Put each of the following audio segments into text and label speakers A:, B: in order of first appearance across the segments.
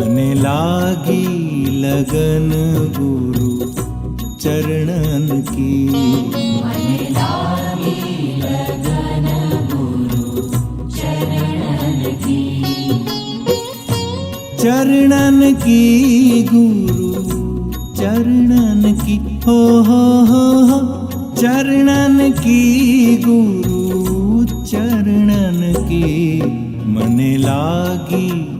A: मन लागी लगन गुरु चरणन की। चरणन की। चरणन की गुरु चरणन की। हो हो हो हो। चरणन की गुरु चरणन की। मन लागी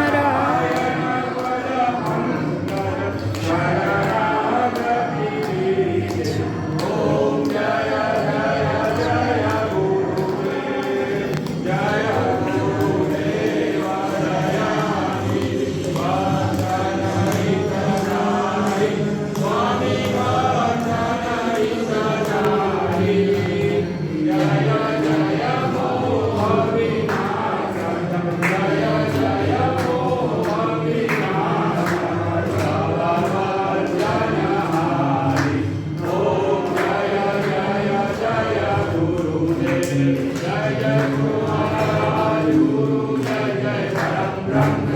A: yeah,
B: yeah. Ram
C: Ram